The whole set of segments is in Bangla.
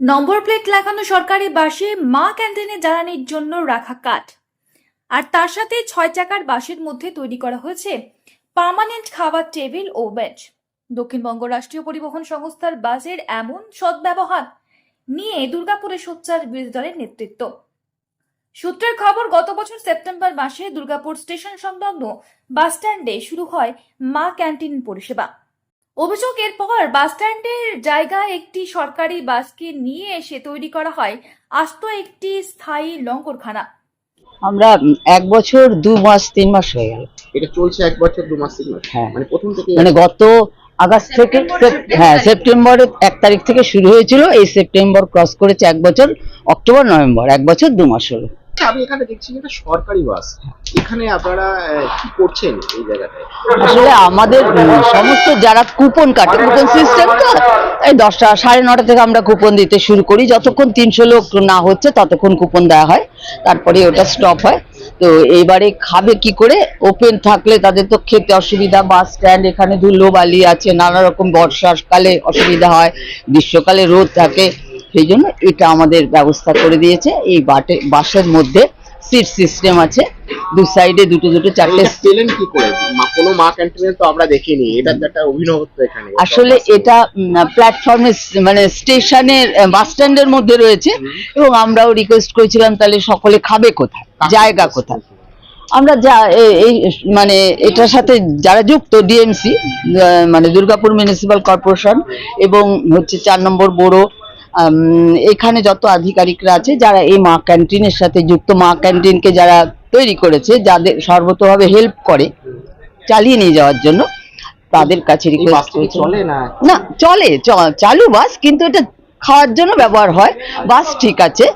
নম্বর প্লেট লাগানো সরকারি বাসে মা ক্যান্টিনে জ্বালানির জন্য রাখা কাঠ। আর তার সাথে ছয় চাকার বাসের মধ্যে তৈরি করা হয়েছে পার্মানেন্ট খাবার টেবিল ও বেঞ্চ। দক্ষিণবঙ্গ রাষ্ট্রীয় পরিবহন সংস্থার বাসের এমন সদ্ব্যবহার নিয়ে দুর্গাপুরে সোচ্চার বিরোধী দলের নেতৃত্ব। সূত্রের খবর, গত বছর সেপ্টেম্বর মাসে দুর্গাপুর স্টেশন সংলগ্ন বাস স্ট্যান্ডে শুরু হয় মা ক্যান্টিন পরিষেবা। অভিযোগ এরপর বাস স্ট্যান্ডের জায়গায় একটি সরকারি বাসকে নিয়ে এসে তৈরি করা হয় আস্ত একটি স্থায়ী লঙ্গরখানা। আমরা এক বছর দু মাস তিন মাস হয়ে গেল। এটা চলছে এক বছর দু মাস তিন মাস? হ্যাঁ। মানে প্রথম থেকে মানে গত আগস্ট থেকে হ্যাঁ সেপ্টেম্বরের এক তারিখ থেকে শুরু হয়েছিল এই সেপ্টেম্বর ক্রস করেছে এক বছর অক্টোবর নভেম্বর এক বছর দু মাস হলো। আমি এখানে দেখছি এটা সরকারি বাস। এখানে আপনারা কি করছেন এই জায়গাটায়? আসলে আমাদের সমস্ত যারা কুপন কাটে কুপন সিস্টেম তো, এই দশটা সাড়ে নটা থেকে আমরা কুপন দিতে শুরু করি। যতক্ষণ তিনশো লোক না হচ্ছে, ততক্ষণ কুপন দেওয়া হয়। তারপরে ওটা স্টপ হয়। তো এইবারে খাবে কি করে? ওপেন থাকলে তাদের তো খেতে অসুবিধা বাস স্ট্যান্ড এখানে ধুলো বালি আছে, নানা রকম বর্ষাকালে অসুবিধা হয়, গ্রীষ্মকালে রোদ থাকে। সেই জন্য এটা আমাদের ব্যবস্থা করে দিয়েছে। এই বাটে বাসের মধ্যে সিট সিস্টেম আছে। দু সাইডে দুটো দুটো চারটে পেলেন কি করে? কোনো মা ক্যান্টিনে তো আমরা দেখিনি। এটা তো একটা অভিনবত্ব এখানে। আসলে এটা প্ল্যাটফর্মে মানে স্টেশনের বাস স্ট্যান্ডের মধ্যে রয়েছে। এবং আমরাও রিকোয়েস্ট করেছিলাম তাহলে সকলে খাবে কোথায়? জায়গা কোথায়? আমরা যা এই মানে এটার সাথে যারা যুক্ত ডিএমসি মানে দুর্গাপুর মিউনিসিপাল কর্পোরেশন এবং হচ্ছে চার নম্বর বড় এখানে যত আধিকারিকরা আছে যারা এই মা ক্যান্টিনের সাথে যুক্ত মা ক্যান্টিনকে যারা তৈরি করেছে যাদের সর্বতভাবে হেল্প করে চালিয়ে নিয়ে যাওয়ার জন্য তাদের কাছে রিকোয়েস্ট না? না চলে চালু বাস কিন্তু এটা খাওয়ার জন্য ব্যবহার হয়। বাস ঠিক আছে।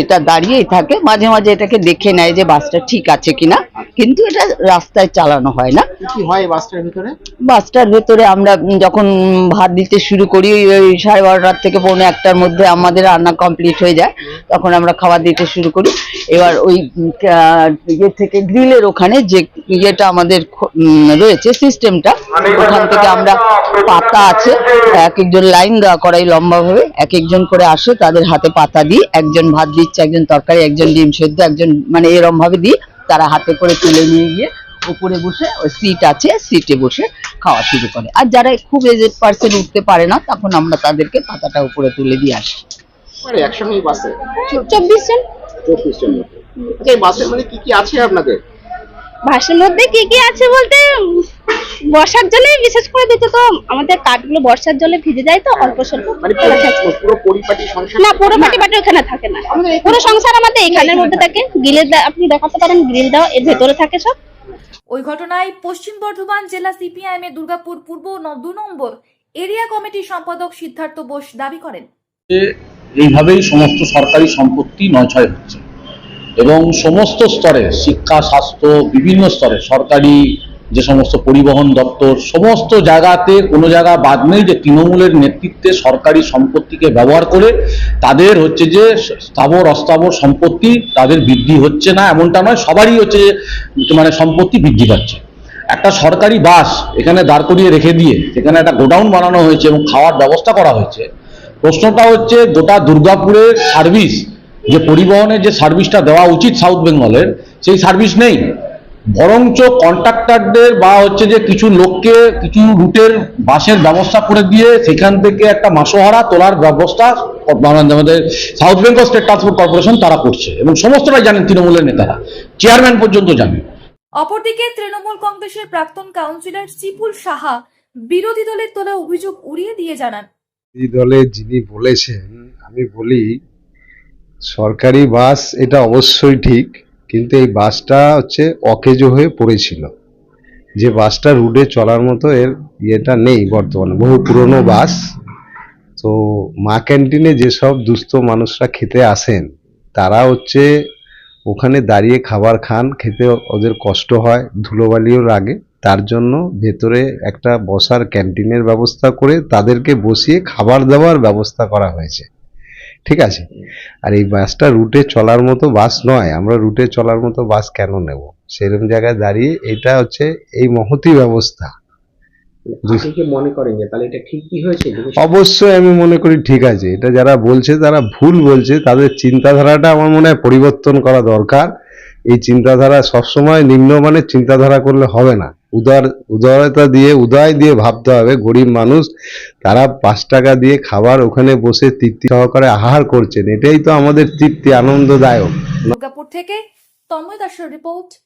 এটা দাঁড়িয়েই থাকে। মাঝে মাঝে এটাকে দেখে নেয় যে বাসটা ঠিক আছে কিনা। কিন্তু এটা রাস্তায় চালানো হয় না। হয় বাসটার ভেতরে? বাসটার ভেতরে আমরা যখন ভাত দিতে শুরু করি ওই ওই সাড়ে বারোটার থেকে পৌনে একটার মধ্যে আমাদের রান্না কমপ্লিট হয়ে যায়। তখন আমরা খাবার দিতে শুরু করি। এবার ওই ইয়ে থেকে গ্রিলের ওখানে যে ইয়েটা আমাদের রয়েছে সিস্টেমটা ওখান থেকে আমরা পাতা আছে। এক একজন লাইন দেওয়া করাই লম্বাভাবে এক একজন করে আসে তাদের হাতে পাতা দিই একজন ভাত দিচ্ছে একজন তরকারি একজন ডিম সেদ্ধ একজন মানে এরম ভাবে দিই তারা হাতে করে তুলে নিয়ে গিয়ে উপরে বসে ওই সিট আছে সিটে বসে খাওয়া শুরু করে। আর যারা খুব এজেড পার্সন উঠতে পারে না তখন আমরা তাদেরকে পাতাটা উপরে তুলে দিয়ে আসি। মানে একসঙ্গে বাসে চব্বিশ জন? চব্বিশ জন আচ্ছা এই বাসের মধ্যে কি কি আছে আপনাদের? বাসের মধ্যে কি কি আছে বলতে বর্ষার জলে বিশেষ করে দিতে তো আমাদের কাঠগুলো বর্ষার জলে ভিজে যায় তো অল্প স্বল্প। মানে। পুরো- পরিপাটি সংসার? না পুরো পাটি পাটি ওখানে থাকে না। পুরো সংসার আমাদের এখানের মধ্যে থাকে। গ্রিলের আপনি দেখাতে পারেন গ্রিল দাও এর ভেতরে থাকে সব। ওই ঘটনায় পশ্চিম বর্ধমান জেলা সিপিআইএম এর দুর্গাপুর পূর্ব ন- দু নম্বর এরিয়া কমিটির সম্পাদক সিদ্ধার্থ বোস দাবি করেন। যে এইভাবেই সমস্ত সরকারি সম্পত্তি নয়ছয় হচ্ছে। এবং সমস্ত স্তরে, শিক্ষা, স্বাস্থ্য, বিভিন্ন স্তরে, সরকারি যে সমস্ত পরিবহন দপ্তর, সমস্ত জায়গাতে, কোনো জায়গা বাদ নেই যে তৃণমূলের নেতৃত্বে সরকারি সম্পত্তিকে ব্যবহার করে তাদের হচ্ছে যে স্থাবর, অস্থাবর সম্পত্তি তাদের বৃদ্ধি হচ্ছে না, এমনটা নয়, সবারই হচ্ছে মানে সম্পত্তি বৃদ্ধি পাচ্ছে। একটা সরকারি বাস এখানে দাঁড় করিয়ে রেখে দিয়ে সেখানে একটা গোডাউন বানানো হয়েছে এবং খাওয়ার ব্যবস্থা করা হয়েছে প্রশ্নটা হচ্ছে গোটা দুর্গাপুরের সার্ভিস যে পরিবহনের যে সার্ভিসটা দেওয়া উচিত সাউথ বেঙ্গলের সেই সার্ভিস নেই। বরঞ্চ কন্ট্রাক্টরদের বা হচ্ছে যে কিছু লোককে, কিছু রুটের বাসের ব্যবস্থা করে দিয়ে সেখান থেকে একটা মাসোহারা তোলার ব্যবস্থা মানে আমাদের South Bengal State Transport Corporation তারা করছে এবং সমস্তটাই জানেন তৃণমূলের নেতারা। চেয়ারম্যান পর্যন্ত জানেন। অপরদিকে তৃণমূল কংগ্রেসের প্রাক্তন কাউন্সিলর সিপুল সাহা বিরোধী দলের তোলা অভিযোগ উড়িয়ে দিয়ে জানান। এই দলে যিনি বলেছেন, আমি বলি, সরকারি বাস এটা অবশ্যই ঠিক, কিন্তু এই বাসটা হচ্ছে অকেজো হয়ে পড়েছিল। যে বাসটা রুটে চলার মতো এর ইয়েটা নেই বর্তমানে, বহু পুরনো বাস। তো মা ক্যান্টিনে যেসব দুস্থ মানুষরা খেতে আসেন, তারা হচ্ছে ওখানে দাঁড়িয়ে খাবার খান, খেতে ওদের কষ্ট হয়, ধুলোবালিও লাগে। তার জন্য ভেতরে একটা বসার ক্যান্টিনের ব্যবস্থা করে তাদেরকে বসিয়ে খাবার দেওয়ার ব্যবস্থা করা হয়েছে। ঠিক আছে? আর এই বাসটা রুটে চলার মতো বাস নয়। আমরা রুটে চলার মতো বাস কেন নেব? সেরকম জায়গায় দাঁড়িয়ে এটা হচ্ছে এই মহতি ব্যবস্থা। মনে করেন যে তাহলে এটা ঠিক কি হয়েছে? অবশ্যই আমি মনে করি ঠিক আছে। এটা যারা বলছে তারা ভুল বলছে তাদের চিন্তাধারাটা আমার মনে হয় পরিবর্তন করা দরকার। এই চিন্তাধারা সবসময় নিম্নমানের চিন্তাধারা করলে হবে না। উদার, উদারতা দিয়ে, উদয় দিয়ে ভাবতে হবে। গরিব মানুষ, তারা পাঁচ টাকা দিয়ে খাবার ওখানে বসে তৃপ্তি সহকারে আহার করছেন। এটাই তো আমাদের তৃপ্তি, আনন্দদায়ক। থেকে তন্ময় দাসের report.